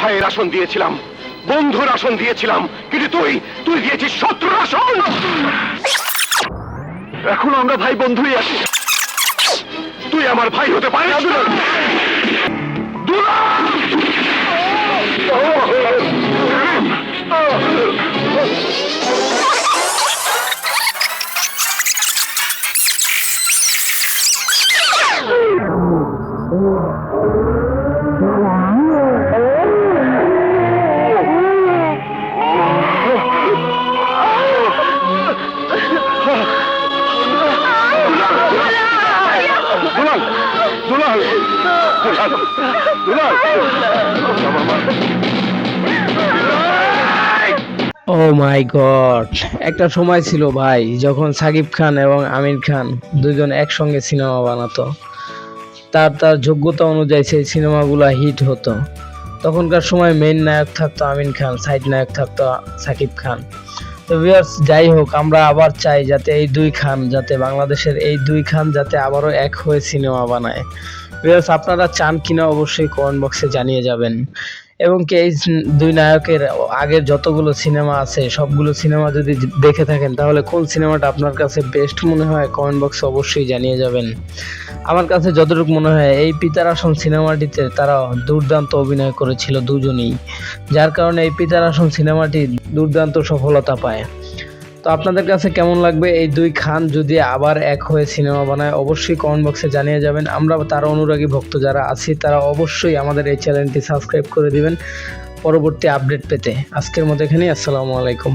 ভাইয়ের আসন দিয়েছিলাম, বন্ধুর আসন দিয়েছিলাম, কিন্তু তুই তুই দিয়েছিস শত্রুর আসন। এখন আমরা ভাই বন্ধুই আছি। তুই আমার ভাই হতে পারিস ও মাই গড। একটা সময় ছিল ভাই, যখন সাকিব খান এবং আমির খান দুজন একসঙ্গে সিনেমা বানাতো। তার তার যোগ্যতা অনুযায়ী সেই সিনেমাগুলো হিট হতো। তখনকার সময় মেইন নায়ক থাকতো আমিন খান সাইড নায়ক থাকতো সাকিব খান। তো ভিউয়ার্স যাই হোক, আমরা আবার চাই যাতে এই দুই খান যাতে বাংলাদেশের এই দুই খান যাতে আবারও এক হয়ে সিনেমা বানায়। ভিউয়ার্স আপনারা চান কিনা অবশ্যই কমেন্ট বক্সে জানিয়ে যাবেন। এবং কে এই দুই নায়কের আগের যতগুলো সিনেমা আছে, সবগুলো সিনেমা যদি দেখে থাকেন, তাহলে কোন সিনেমাটা আপনার কাছে বেস্ট মনে হয় কমেন্ট বক্সে অবশ্যই জানিয়ে যাবেন। আমার কাছে যতটুকু মনে হয়, এই পিতার আসন সিনেমাটিতে তারা দুর্দান্ত অভিনয় করেছিল দুজনেই, যার কারণে এই পিতার আসন সিনেমাটি দুর্দান্ত সফলতা পায়। তো আপনাদের কাছে কেমন লাগবে এই দুই খান যদি আবার এক হয়ে সিনেমা বানায়, অবশ্যই কমেন্ট বক্সে জানিয়ে যাবেন। আমরা তার অনুরাগী ভক্ত যারা আছি, তারা অবশ্যই আমাদের এই চ্যানেলটি সাবস্ক্রাইব করে দিবেন। পরবর্তী আপডেট পেতে। আজকের মতো এখানেই, আসসালামু আলাইকুম।